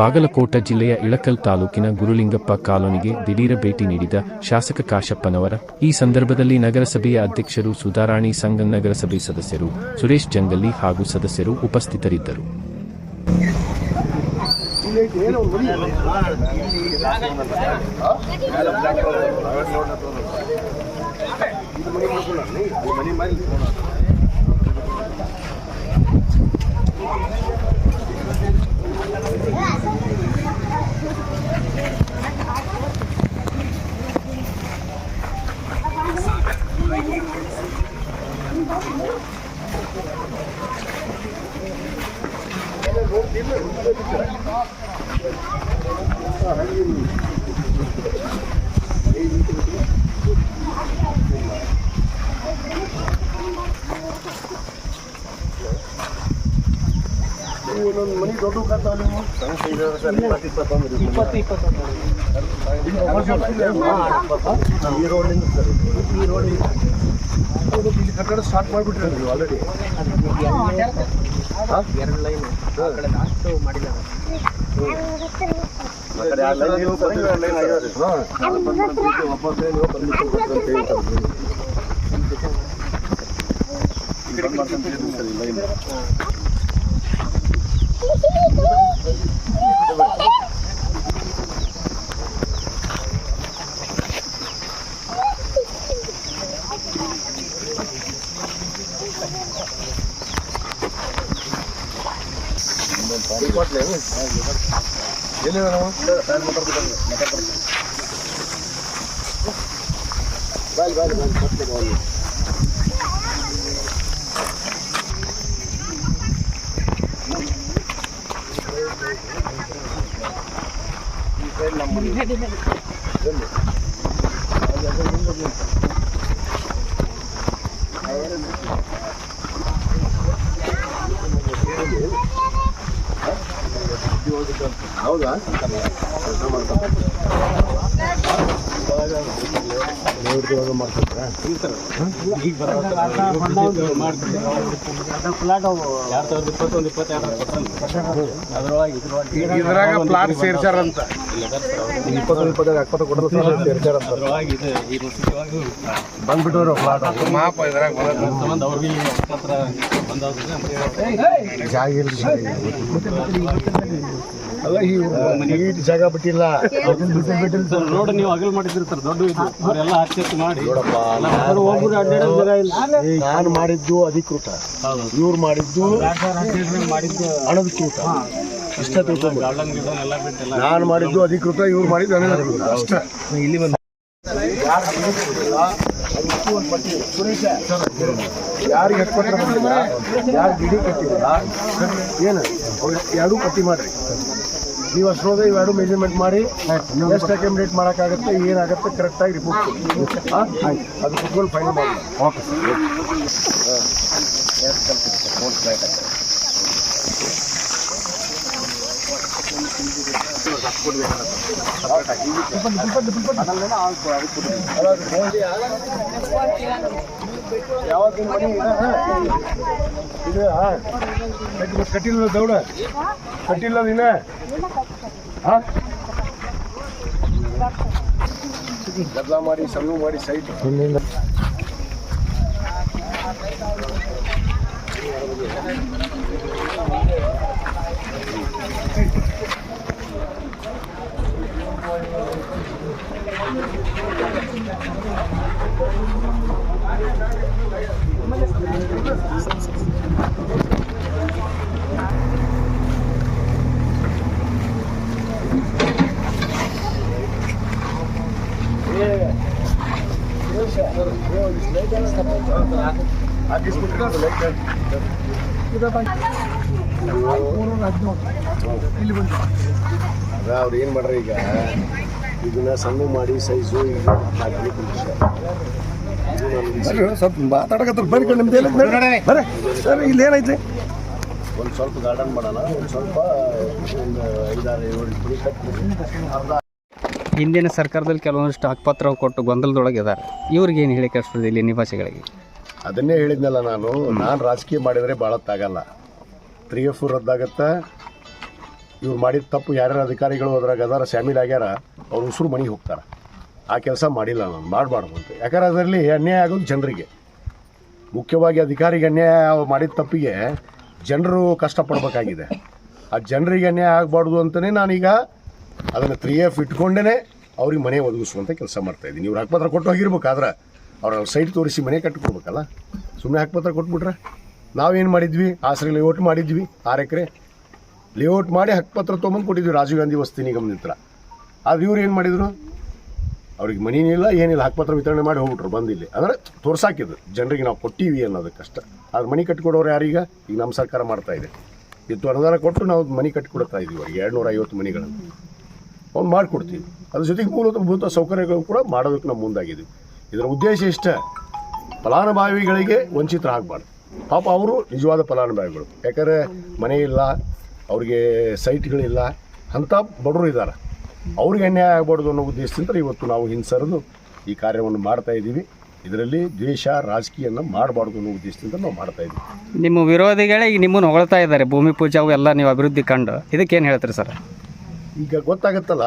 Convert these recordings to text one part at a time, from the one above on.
ಬಾಗಲಕೋಟ ಜಿಲ್ಲೆಯ ಇಳಕಲ್ ತಾಲೂಕಿನ ಗುರುಲಿಂಗಪ್ಪ ಕಾಲೋನಿಗೆ ದಿಢೀರ ಭೇಟಿ ನೀಡಿದ ಶಾಸಕ ಕಾಶಪ್ಪನವರ, ಈ ಸಂದರ್ಭದಲ್ಲಿ ನಗರಸಭೆಯ ಅಧ್ಯಕ್ಷರು ಸುಧಾರಾಣಿ ಸಂಘ ನಗರಸಭೆ ಸದಸ್ಯರು ಸುರೇಶ್ ಜಂಗಲ್ಲಿ ಹಾಗೂ ಸದಸ್ಯರು ಉಪಸ್ಥಿತರಿದ್ದರು. ಒಂದೊಂದು ಮನೆ ದೊಡ್ಡ ಕಟ್ಟಾವ ನೀವು ಇಪ್ಪತ್ತು ಇಪ್ಪತ್ತು ಈ ರೋಡಿಂದ ಸರ್ ಈ ರೋಡಿಂದ ಇಲ್ಲಿ ಕಟ್ಟಡ ಸ್ಟಾರ್ಟ್ ಮಾಡಿಬಿಟ್ರಿ ನೀವು ಆಲ್ರೆಡಿ ಎರಡು ಲೈನ್ ಆ ಕಡೆ ಲಾಸ್ಟ್ ಮಾಡಿದ್ದಾರೆ ಎಲ್ಲಿದೆ ನಾವು ಬಾಯ್ ಬಾಯ್ ಬಾಯ್ ಹೌದಾ? ಇದ್ರಾಗ ಪ್ಲಾಟ್ ಇಪ್ಪತ್ತೊಂದು ಇಪ್ಪತ್ತೈದು ಎಪ್ಪತ್ತು ಕೊಡೋದು ಸೇರ್ಸಾರಂತ ಬಂದ್ಬಿಟ್ಟವ್ರು ಪ್ಲಾಟ್ ಮಾಪ ಇದ್ರಾಗ ಜಾಗ ಇಲ್ಲ ಅಲ್ಲ, ಈ ಜಾಗ ಬಿಟ್ಟಿಲ್ಲ. ರೋಡ್ ನೀವು ಅಗಲ್ ಮಾಡಿದ್ರಿ. ದೊಡ್ಡ ಇದು. ಅವರೆಲ್ಲ ಮಾಡಿ. ನೋಡಪ್ಪ ನಾನು ಮಾಡಿದ್ದು ಅಧಿಕೃತ. ಇವ್ರು ಮಾಡಿದ್ದು ಅನಧಿಕೃತ. ಇಷ್ಟ. ಗಾರ್ಡನ್ ಎಲ್ಲ ಬಿಟ್ಟೆಲ್ಲ ನಾನು ಮಾಡಿದ್ದು ಅಧಿಕೃತ ಇವ್ರು ಮಾಡಿದ್ದು ಅನಧಿಕೃತ. ಅಷ್ಟೇ. ಇಲ್ಲಿ ಬಂದು ಯಾರಿಗೆ ಯಾರು ಗಿಡಿ ಕಟ್ಟಿಲ್ಲ ಏನು ಎರಡೂ ಪಟ್ಟಿ ಮಾಡ್ರಿ. ನೀವು ಅಷ್ಟೊಂದು ಇವೆರಡು ಮೆಜರ್ಮೆಂಟ್ ಮಾಡಿ ಎಷ್ಟು ಅಕಾಮಿಡೇಟ್ ಮಾಡೋಕ್ಕಾಗುತ್ತೆ ಏನಾಗುತ್ತೆ ಕರೆಕ್ಟಾಗಿ ರಿಪೋರ್ಟ್ ಅದು ಕುತ್ಕೊಂಡು ಫೈನಲ್ ಮಾಡಿ. ಓಕೆ ಸರ್ ಯಾವಾಗ ಮನೆ ಇದೆ ಇದು ಕಟ್ಟಿಲ್ಲ ದೌಡ. ಕಟ್ಟಿಲ್ಲ ನೀನ? ಹಾಂ? ಗದ್ದಲ ಮಾಡಿ ಸಣ್ಣ ಮಾಡಿ ಸೈಟ್. ಅದ ಅವ್ರು ಏನು ಮಾಡ್ರಿ ಈಗ? ಇದನ್ನ ಸಣ್ಣ ಮಾಡಿ ಸೈಜು ಸ್ವಲ್ಪ ಮಾತಾಡಕತ್ರ. ಬರ್ರಿ ನಿಮ್ದು ಬರ್ರಿ ಸರ್ ಇಲ್ಲಿ ಏನೈತೆ? ಒಂದು ಸ್ವಲ್ಪ ಗಾರ್ಡನ್ ಮಾಡೋಣ ಒಂದು ಸ್ವಲ್ಪ ಒಂದು ಐದಾರು ಏಳು ಹಿಂದಿನ ಸರ್ಕಾರದಲ್ಲಿ ಕೆಲವೊಂದಿಷ್ಟು ಹಕ್ಕುಪತ್ರ ಕೊಟ್ಟು ಗೊಂದಲದೊಳಗೆ ಇದ್ದಾರೆ ಇವ್ರಿಗೆ ಏನು ಹೇಳಿ ಕಳಿಸ್ತದೆ ಇಲ್ಲಿ ನಿವಾಸಿಗಳಿಗೆ? ಅದನ್ನೇ ಹೇಳಿದ್ನಲ್ಲ ನಾನು ನಾನು ರಾಜಕೀಯ ಮಾಡಿದರೆ ಭಾಳತ್ತಾಗಲ್ಲ ತ್ರೀ ಎಫ್ ರದ್ದಾಗತ್ತೆ? ಇವ್ರು ಮಾಡಿದ ತಪ್ಪು ಯಾರ್ಯಾರು ಅಧಿಕಾರಿಗಳು ಅದ್ರಾಗ ಅದಾರ, ಶಾಮೀಲ್ ಆಗ್ಯಾರ, ಅವ್ರು ಉಸಿರು ಮನೆಗೆ ಹೋಗ್ತಾರೆ. ಆ ಕೆಲಸ ಮಾಡಿಲ್ಲ ನಾನು, ಮಾಡಬಾರ್ದು ಅಂತ. ಯಾಕಂದ್ರೆ ಅದರಲ್ಲಿ ಅನ್ಯಾಯ ಆಗೋದು ಜನರಿಗೆ. ಮುಖ್ಯವಾಗಿ ಅಧಿಕಾರಿಗೆ ಅನ್ಯಾಯ ಮಾಡಿದ ತಪ್ಪಿಗೆ ಜನರು ಕಷ್ಟಪಡಬೇಕಾಗಿದೆ. ಆ ಜನರಿಗೆ ಅನ್ಯಾಯ ಆಗಬಾರ್ದು ಅಂತಲೇ ನಾನೀಗ ಅದನ್ನು ತ್ರೀ ಎಫ್ ಇಟ್ಕೊಂಡೇ ಅವ್ರಿಗೆ ಮನೆ ಒದಗಿಸುವಂಥ ಕೆಲಸ ಮಾಡ್ತಾಯಿದ್ದೀನಿ ಇವ್ರು ಹಕ್ಕಪತ್ರ ಕೊಟ್ಟು ಹೋಗಿರ್ಬೇಕಾದ್ರೆ ಅವ್ರ ಸೈಟ್ ತೋರಿಸಿ ಮನೆ ಕಟ್ಟಿಕೊಡ್ಬೇಕಲ್ಲ ಸುಮ್ಮನೆ ಹಕ್ಕಪತ್ರ ಕೊಟ್ಬಿಟ್ರೆ? ನಾವೇನು ಮಾಡಿದ್ವಿ? ಆಸರೆ ಲೇಔಟ್ ಮಾಡಿದ್ವಿ. ಆರು ಎಕರೆ. ಲೇಔಟ್ ಮಾಡಿ ಹಕ್ಕಪತ್ರ ತೊಗೊಂಬಂದು ಕೊಟ್ಟಿದ್ವಿ ರಾಜೀವ್ ಗಾಂಧಿ ವಸ್ತಿ ನಿಗಮದ ಹತ್ರ. ಆದ್ರೆ ಇವ್ರು ಏನು ಮಾಡಿದ್ರು? ಅವ್ರಿಗೆ ಮನೇನಿಲ್ಲ ಏನಿಲ್ಲ. ಹಕ್ಕಪತ್ರ ವಿತರಣೆ ಮಾಡಿ ಹೋಗ್ಬಿಟ್ರು ಬಂದಿಲ್ಲಿ ಅಂದರೆ ತೋರ್ಸಾಕಿದ್ರು. ಜನರಿಗೆ ನಾವು ಕೊಟ್ಟಿವಿ ಅನ್ನೋದಕ್ಕಷ್ಟ. ಆದ್ರೆ ಮನೆ ಕಟ್ಟಿಕೊಡೋರು ಯಾರೀಗ? ಈಗ ನಮ್ಮ ಸರ್ಕಾರ ಮಾಡ್ತಾ ಇದೆ. ಇತ್ತು ಅನುದಾನ ಕೊಟ್ಟು ನಾವು ಮನೆ ಕಟ್ಟಿಕೊಡ್ತಾ ಇದ್ದೀವಿ ಅವ್ರಿಗೆ. ಎರಡು ನೂರ ಐವತ್ತು ಮನೆಗಳನ್ನು. ಅವ್ನು ಮಾಡಿಕೊಡ್ತೀವಿ. ಅದ್ರ ಜೊತೆಗೆ ಮೂಲಭೂತ ಸೌಕರ್ಯಗಳು ಕೂಡ ಮಾಡೋದಕ್ಕೆ ನಾವು ಮುಂದಾಗಿದ್ದೀವಿ ಇದರ ಉದ್ದೇಶ ಇಷ್ಟ. ಫಲಾನುಭವಿಗಳಿಗೆ ವಂಚಿತರಾಗಬಾರ್ದು. ಪಾಪ ಅವರು ನಿಜವಾದ ಫಲಾನುಭವಿಗಳು. ಯಾಕಂದರೆ ಮನೆ ಇಲ್ಲ ಅವ್ರಿಗೆ ಸೈಟ್ಗಳಿಲ್ಲ ಅಂಥ ಬಡವರು ಇದ್ದಾರೆ. ಅವ್ರಿಗೆ ಅನ್ಯಾಯ ಆಗಬಾರ್ದು ಅನ್ನೋ ಉದ್ದೇಶದಿಂದ ಇವತ್ತು ನಾವು ಹಿಂಸರಿದು ಈ ಕಾರ್ಯವನ್ನು ಮಾಡ್ತಾ ಇದ್ದೀವಿ. ಇದರಲ್ಲಿ ದ್ವೇಷ ರಾಜಕೀಯನ ಮಾಡಬಾರ್ದು ಅನ್ನೋ ಉದ್ದೇಶದಿಂದ ನಾವು ಮಾಡ್ತಾ ಇದ್ದೀವಿ. ನಿಮ್ಮ ವಿರೋಧಿಗಳೇ ಈಗ ನಿಮ್ಮನ್ನು ಹೊಗಳ್ತಾ ಇದ್ದಾರೆ. ಭೂಮಿ ಪೂಜೆ ಅವು ಎಲ್ಲ ನೀವು ಅಭಿವೃದ್ಧಿ ಕಂಡು. ಇದಕ್ಕೇನು ಹೇಳ್ತೀರಿ ಸರ್? ಈಗ ಗೊತ್ತಾಗುತ್ತಲ್ಲ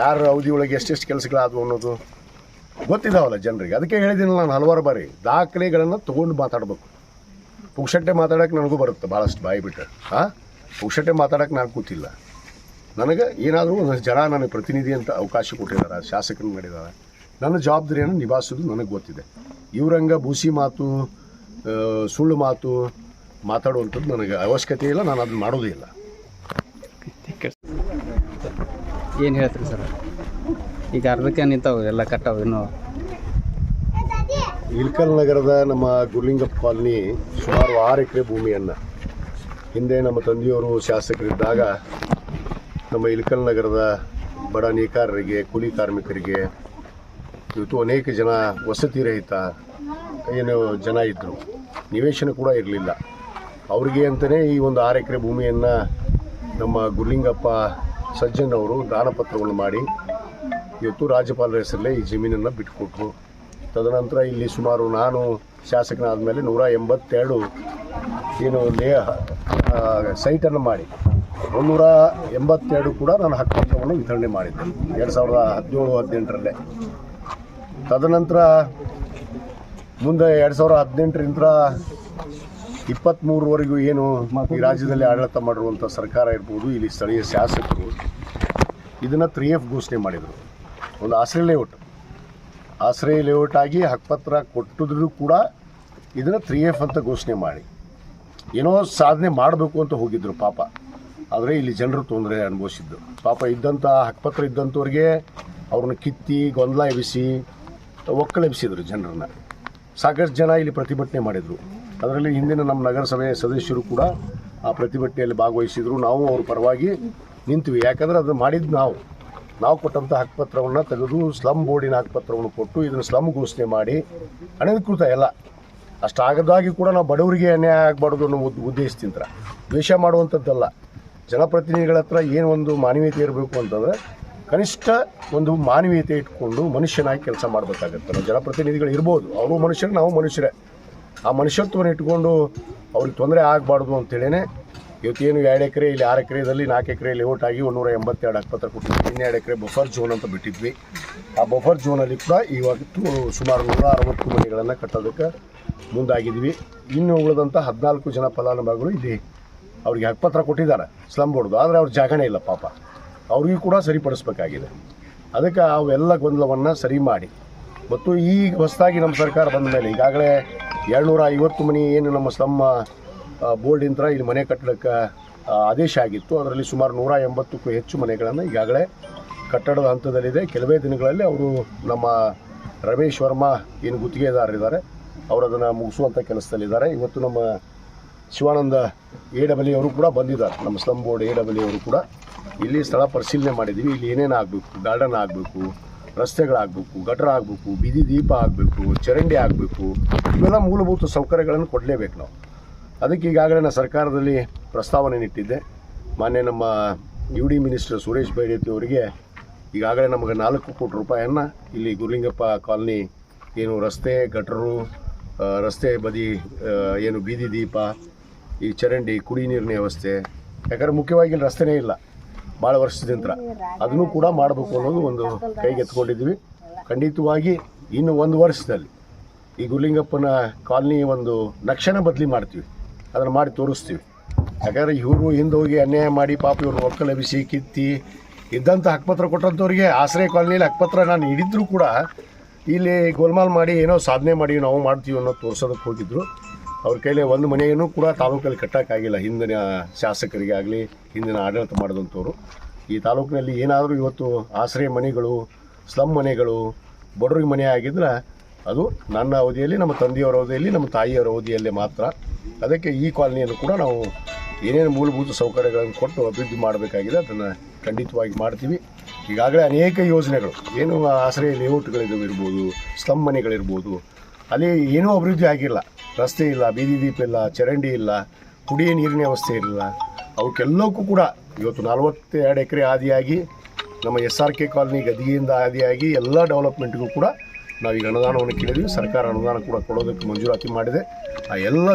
ಯಾರ ಅವಧಿ ಒಳಗೆ ಎಷ್ಟೆಷ್ಟು ಕೆಲಸಗಳಾದವು ಅನ್ನೋದು? ಗೊತ್ತಿದಾವಲ್ಲ ಜನರಿಗೆ. ಅದಕ್ಕೆ ಹೇಳಿದ್ದೀನಿ ನಾನು ಹಲವಾರು ಬಾರಿ, ದಾಖಲೆಗಳನ್ನು ತೊಗೊಂಡು ಮಾತಾಡಬೇಕು. ಪುಕ್ಷಟ್ಟೆ ಮಾತಾಡೋಕೆ ನನಗೂ ಬರುತ್ತೆ ಭಾಳಷ್ಟು ಬಾಯಿ ಬಿಟ್ಟು. ಹಾಂ? ಪುಕ್ಷಟ್ಟೆ ಮಾತಾಡೋಕೆ ನಾನು ಕೂತಿಲ್ಲ. ನನಗೆ ಏನಾದರೂ ಒಂದಷ್ಟು ಜನ ನನಗೆ ಪ್ರತಿನಿಧಿ ಅಂತ ಅವಕಾಶ ಕೊಟ್ಟಿದ್ದಾರೆ, ಶಾಸಕರು ಮಾಡಿದ್ದಾರೆ. ನನ್ನ ಜವಾಬ್ದಾರಿಯನ್ನು ನಿಭಾಯಿಸೋದು ನನಗೆ ಗೊತ್ತಿದೆ. ಇವರಂಗ ಬೂಸಿ ಮಾತು ಸುಳ್ಳು ಮಾತು ಮಾತಾಡುವಂಥದ್ದು ನನಗೆ ಅವಶ್ಯಕತೆ ಇಲ್ಲ, ನಾನು ಅದನ್ನು ಮಾಡೋದೇ ಇಲ್ಲ. ಏನು ಹೇಳ್ತೀರಿ ಸರ್? ಈಗ ಅರ್ಧಕ್ಕೆ ನಿಂತಾವು, ಎಲ್ಲ ಕಟ್ಟಾವು ಇನ್ನು. ಇಲ್ಕಲ್ ನಗರದ ನಮ್ಮ ಗುರ್ಲಿಂಗಪ್ಪ ಕಾಲನಿ ಸುಮಾರು ಆರು ಎಕರೆ ಭೂಮಿಯನ್ನು. ಹಿಂದೆ ನಮ್ಮ ತಂದೆಯವರು ಶಾಸಕರಿದ್ದಾಗ ನಮ್ಮ ಇಲ್ಕಲ್ ನಗರದ ಬಡ ನೇಕಾರರಿಗೆ, ಕೂಲಿ ಕಾರ್ಮಿಕರಿಗೆ ಇವತ್ತು ಅನೇಕ ಜನ ವಸತಿ ರಹಿತ ಏನು ಜನ ಇದ್ದರು ನಿವೇಶನ ಕೂಡ ಇರಲಿಲ್ಲ. ಅವರಿಗೆ ಅಂತಲೇ ಈ ಒಂದು ಆರು ಎಕರೆ ಭೂಮಿಯನ್ನು ನಮ್ಮ ಗುರ್ಲಿಂಗಪ್ಪ ಸಜ್ಜನ್ ಅವರು ದಾನಪತ್ರವನ್ನು ಮಾಡಿ ಇವತ್ತು ರಾಜ್ಯಪಾಲರ ಹೆಸರಲ್ಲೇ ಈ ಜಮೀನನ್ನು ಬಿಟ್ಟುಕೊಟ್ರು ತದನಂತರ ಇಲ್ಲಿ ಸುಮಾರು ನಾನು ಶಾಸಕನಾದ ಮೇಲೆ ನೂರ ಎಂಬತ್ತೆರಡು ಏನು ಲೇ ಸೈಟನ್ನು ಮಾಡಿ. ಒಂದೂರ ಎಂಬತ್ತೆರಡು ಕೂಡ ನಾನು ಹಕ್ಕುಪತ್ರವನ್ನು ವಿತರಣೆ ಮಾಡಿದ್ದೆ. ಎರಡು ಸಾವಿರದ ಹದಿನೇಳು, ಹದಿನೆಂಟರಲ್ಲೇ. ತದನಂತರ ಮುಂದೆ ಎರಡು ಸಾವಿರದ ಹದಿನೆಂಟರಿಂದ ಇಪ್ಪತ್ತ್ಮೂರವರೆಗೂ ಏನು ಈ ರಾಜ್ಯದಲ್ಲಿ ಆಡಳಿತ ಮಾಡಿರುವಂಥ ಸರ್ಕಾರ ಇರ್ಬೋದು, ಇಲ್ಲಿ ಸ್ಥಳೀಯ ಶಾಸಕರು, ಇದನ್ನು ತ್ರೀ ಎಫ್ ಘೋಷಣೆ ಮಾಡಿದರು. ಒಂದು ಆಶ್ರಯ ಲೇಔಟ್ ಆಶ್ರಯ ಲೇಔಟ್ ಆಗಿ ಹಕ್ಕುಪತ್ರ ಕೊಟ್ಟಿದ್ರು ಕೂಡ ಇದನ್ನು ತ್ರೀ ಎಫ್ ಅಂತ ಘೋಷಣೆ ಮಾಡಿ. ಏನೋ ಸಾಧನೆ ಮಾಡಬೇಕು ಅಂತ ಹೋಗಿದ್ರು ಪಾಪ. ಆದರೆ ಇಲ್ಲಿ ಜನರು ತೊಂದರೆ ಅನುಭವಿಸಿದ್ದು. ಪಾಪ ಇದ್ದಂಥ ಹಕ್ಕುಪತ್ರ ಇದ್ದಂಥವ್ರಿಗೆ ಅವ್ರನ್ನ ಕಿತ್ತಿ ಗೊಂದಲ ಎಬ್ಬಿಸಿ ಒಕ್ಕಲೆಬ್ಬಿಸಿದ್ರು ಜನರನ್ನ. ಸಾಕಷ್ಟು ಜನ ಇಲ್ಲಿ ಪ್ರತಿಭಟನೆ ಮಾಡಿದರು. ಅದರಲ್ಲಿ ಹಿಂದಿನ ನಮ್ಮ ನಗರಸಭೆ ಸದಸ್ಯರು ಕೂಡ ಆ ಪ್ರತಿಭಟನೆಯಲ್ಲಿ ಭಾಗವಹಿಸಿದರು. ನಾವು ಅವ್ರ ಪರವಾಗಿ ನಿಂತೀವಿ. ಯಾಕಂದ್ರೆ ಅದು ಮಾಡಿದ್ದು ನಾವು. ನಾವು ಕೊಟ್ಟಂಥ ಹಕ್ಕುಪತ್ರವನ್ನು ತೆಗೆದು ಸ್ಲಮ್ ಬೋರ್ಡಿನ ಹಕ್ಕುಪತ್ರವನ್ನು ಕೊಟ್ಟು ಇದನ್ನು ಸ್ಲಮ್ ಘೋಷಣೆ ಮಾಡಿ ಅನಧಿಕೃತ ಎಲ್ಲ ಅಷ್ಟಾಗದಾಗಿ ಕೂಡ ನಾವು ಬಡವರಿಗೆ ಅನ್ಯಾಯ ಆಗಬಾರ್ದು ಅನ್ನೋ ಉದ್- ಉದ್ದೇಶದಿಂದ ದ್ವೇಷ ಮಾಡುವಂಥದ್ದಲ್ಲ ಜನಪ್ರತಿನಿಧಿಗಳ ಹತ್ರ ಏನು ಒಂದು ಮಾನವೀಯತೆ ಇರಬೇಕು ಅಂತಂದರೆ ಕನಿಷ್ಠ ಒಂದು ಮಾನವೀಯತೆ ಇಟ್ಕೊಂಡು ಮನುಷ್ಯನಾಗಿ ಕೆಲಸ ಮಾಡಬೇಕಾಗತ್ತೆ. ಜನಪ್ರತಿನಿಧಿಗಳು ಇರ್ಬೋದು. ಅವರು ಮನುಷ್ಯರು, ನಾವು ಮನುಷ್ಯರೇ. ಆ ಮನುಷ್ಯತ್ವವನ್ನು ಇಟ್ಕೊಂಡು ಅವ್ರಿಗೆ ತೊಂದರೆ ಆಗಬಾರ್ದು ಅಂತೇಳಿನೇ ಇವತ್ತೇನು ಎರಡು ಎಕರೆ ಇಲ್ಲಿ ಆರು ಎಕರೆದಲ್ಲಿ ನಾಲ್ಕು ಎಕರೆ ಲೇಔಟ್ ಆಗಿ ಒಂದೂರ ಎಂಬತ್ತೆರಡು ಹಕ್ಕುಪತ್ರ ಕೊಟ್ಟಿದ್ವಿ. ಇನ್ನೆರಡು ಎಕರೆ ಬಫರ್ ಝೋನ್ ಅಂತ ಬಿಟ್ಟಿದ್ವಿ. ಆ ಬಫರ್ ಝೋನಲ್ಲಿ ಕೂಡ ಇವತ್ತು ಸುಮಾರು ನೂರ ಅರವತ್ತು ಮನೆಗಳನ್ನು ಕಟ್ಟೋದಕ್ಕೆ ಮುಂದಾಗಿದ್ವಿ. ಇನ್ನು ಉಳಿದಂಥ ಹದಿನಾಲ್ಕು ಜನ ಫಲಾನುಭವಿಗಳು ಇಲ್ಲಿ ಅವ್ರಿಗೆ ಹಕ್ಕುಪತ್ರ ಕೊಟ್ಟಿದ್ದಾರೆ. ಸ್ಲಂ ಬೋರ್ಡ್ದು ಆದರೆ ಅವ್ರ ಜಾಗನೇ ಇಲ್ಲ ಪಾಪ. ಅವ್ರಿಗೂ ಕೂಡ ಸರಿಪಡಿಸ್ಬೇಕಾಗಿದೆ. ಅದಕ್ಕೆ ಅವೆಲ್ಲ ಗೊಂದಲವನ್ನು ಸರಿ ಮಾಡಿ. ಮತ್ತು ಈಗ ಹೊಸದಾಗಿ ನಮ್ಮ ಸರ್ಕಾರ ಬಂದ ಮೇಲೆ ಈಗಾಗಲೇ ಏಳ್ನೂರ ಐವತ್ತು ಮನೆ ಏನು ನಮ್ಮ ಸ್ಲಮ್ ಬೋರ್ಡಿಂದ ಇಲ್ಲಿ ಮನೆ ಕಟ್ಟಡಕ್ಕೆ ಆದೇಶ ಆಗಿತ್ತು. ಅದರಲ್ಲಿ ಸುಮಾರು ನೂರ ಎಂಬತ್ತಕ್ಕೂ ಹೆಚ್ಚು ಮನೆಗಳನ್ನು ಈಗಾಗಲೇ ಕಟ್ಟಡದ ಹಂತದಲ್ಲಿದೆ. ಕೆಲವೇ ದಿನಗಳಲ್ಲಿ ಅವರು ನಮ್ಮ ರಮೇಶ್ ವರ್ಮಾ ಏನು ಗುತ್ತಿಗೆದಾರರಿದ್ದಾರೆ ಅವರು ಅದನ್ನು ಮುಗಿಸುವಂಥ ಕೆಲಸದಲ್ಲಿದ್ದಾರೆ. ಇವತ್ತು ನಮ್ಮ ಶಿವಾನಂದ ಎ ಡಬ್ಲ್ಯೂ ಅವರು ಕೂಡ ಬಂದಿದ್ದಾರೆ. ನಮ್ಮ ಸ್ಲಮ್ ಬೋರ್ಡ್ ಎ ಡಬ್ಲ್ಯೂ ಅವರು ಕೂಡ ಇಲ್ಲಿ ಸ್ಥಳ ಪರಿಶೀಲನೆ ಮಾಡಿದ್ದೀವಿ. ಇಲ್ಲಿ ಏನೇನು ಆಗಬೇಕು? ಗಾರ್ಡನ್ ಆಗಬೇಕು, ರಸ್ತೆಗಳಾಗಬೇಕು, ಗಟ್ರ ಆಗಬೇಕು, ಬೀದಿ ದೀಪ ಆಗಬೇಕು, ಚರಂಡಿ ಆಗಬೇಕು, ಇವೆಲ್ಲ ಮೂಲಭೂತ ಸೌಕರ್ಯಗಳನ್ನು ಕೊಡಲೇಬೇಕು ನಾವು. ಅದಕ್ಕೆ ಈಗಾಗಲೇ ನಾನು ಸರ್ಕಾರದಲ್ಲಿ ಪ್ರಸ್ತಾವನೆ ಇಟ್ಟಿದ್ದೆ ಮಾನ್ಯ ನಮ್ಮ U D minister Suresh Byrathi ಅವರಿಗೆ ಈಗಾಗಲೇ ನಮಗೆ ನಾಲ್ಕು ಕೋಟಿ ರೂಪಾಯಿಯನ್ನು ಇಲ್ಲಿ ಗುರುಲಿಂಗಪ್ಪ ಕಾಲನಿ ಏನು ರಸ್ತೆ, ಗಟರು ರಸ್ತೆ ಬದಿ ಏನು ಬೀದಿ ದೀಪ, ಈ ಚರಂಡಿ, ಕುಡಿ ನೀರಿನ ವ್ಯವಸ್ಥೆ, ಯಾಕಂದರೆ ಮುಖ್ಯವಾಗಿ ಇಲ್ಲಿ ರಸ್ತೆನೇ ಇಲ್ಲ. ಭಾಳ ವರ್ಷದಿಂದ ಅದನ್ನು ಕೂಡ ಮಾಡಬೇಕು ಅನ್ನೋದು ಒಂದು ಕೈಗೆ ಎತ್ಕೊಂಡಿದ್ವಿ. ಖಂಡಿತವಾಗಿ ಇನ್ನು ಒಂದು ವರ್ಷದಲ್ಲಿ ಈ ಗುರುಲಿಂಗಪ್ಪನ ಕಾಲನಿ ಒಂದು ನಕ್ಷಣ ಬದಲಿ ಮಾಡ್ತೀವಿ. ಅದನ್ನು ಮಾಡಿ ತೋರಿಸ್ತೀವಿ. ಯಾಕಂದರೆ ಇವರು ಹಿಂದೆ ಹೋಗಿ ಅನ್ಯಾಯ ಮಾಡಿ ಪಾಪ ಇವರು ಒಕ್ಕಲ ಬಿಸಿ ಕಿತ್ತಿ ಇದ್ದಂಥ ಹಕ್ಕಪತ್ರ ಕೊಟ್ಟಂಥವ್ರಿಗೆ ಆಶ್ರಯ ಕಾಲನಿಯಲ್ಲಿ ಹಕ್ಕಪತ್ರ ನಾನು ಹಿಡಿದ್ರು ಕೂಡ ಇಲ್ಲಿ ಗೋಲ್ಮಾಲ್ ಮಾಡಿ ಏನೋ ಸಾಧನೆ ಮಾಡಿ ನಾವು ಮಾಡ್ತೀವಿ ಅನ್ನೋ ತೋರ್ಸೋದಕ್ಕೆ ಹೋಗಿದ್ರು. ಅವ್ರ ಕೈಲಿ ಒಂದು ಮನೆಯನ್ನು ಕೂಡ ತಾಲೂಕಲ್ಲಿ ಕಟ್ಟೋಕ್ಕಾಗಿಲ್ಲ ಹಿಂದಿನ ಶಾಸಕರಿಗೆ ಆಗಲಿ, ಹಿಂದಿನ ಆಡಳಿತ ಮಾಡಿದಂಥವ್ರು. ಈ ತಾಲೂಕಿನಲ್ಲಿ ಏನಾದರೂ ಇವತ್ತು ಆಶ್ರಯ ಮನೆಗಳು ಸ್ಲಮ್ ಮನೆಗಳು, ಬಡವ್ರಿಗೆ ಮನೆ ಆಗಿದ್ರೆ ಅದು ನನ್ನ ಅವಧಿಯಲ್ಲಿ, ನಮ್ಮ ತಂದೆಯವರ ಅವಧಿಯಲ್ಲಿ, ನಮ್ಮ ತಾಯಿಯವರ ಅವಧಿಯಲ್ಲಿ ಮಾತ್ರ. ಅದಕ್ಕೆ ಈ ಕಾಲನಿಯನ್ನು ಕೂಡ ನಾವು ಏನೇನು ಮೂಲಭೂತ ಸೌಕರ್ಯಗಳನ್ನು ಕೊಟ್ಟು ಅಭಿವೃದ್ಧಿ ಮಾಡಬೇಕಾಗಿದೆ, ಅದನ್ನು ಖಂಡಿತವಾಗಿ ಮಾಡ್ತೀವಿ. ಈಗಾಗಲೇ ಅನೇಕ ಯೋಜನೆಗಳು, ಏನು ಆಶ್ರಯ ಲೇಔಟ್ಗಳಿರ್ಬೋದು ಸ್ಲಮ್ ಮನೆಗಳಿರ್ಬೋದು, ಅಲ್ಲಿ ಏನೂ ಅಭಿವೃದ್ಧಿ ಆಗಿಲ್ಲ. ರಸ್ತೆ ಇಲ್ಲ, ಬೀದಿ ದೀಪ ಇಲ್ಲ, ಚರಂಡಿ ಇಲ್ಲ, ಕುಡಿಯ ನೀರಿನ ವ್ಯವಸ್ಥೆ ಇಲ್ಲ. ಅವಕ್ಕೆಲ್ಲಕ್ಕೂ ಕೂಡ ಇವತ್ತು ನಲವತ್ತೆರಡು ಎಕರೆ ಆದಿಯಾಗಿ ನಮ್ಮ ಎಸ್ ಆರ್ ಕೆ ಕಾಲನಿ ಗದಿಗೆಯಿಂದ ಆದಿಯಾಗಿ ಎಲ್ಲ ಡೆವಲಪ್ಮೆಂಟ್ಗೂ ಕೂಡ ನಾವೀಗ ಅನುದಾನವನ್ನು ಕೇಳಿದ್ವಿ. ಸರ್ಕಾರ ಅನುದಾನ ಕೂಡ ಕೊಡೋದಕ್ಕೆ ಮಂಜೂರಾತಿ ಮಾಡಿದೆ. ಆ ಎಲ್ಲ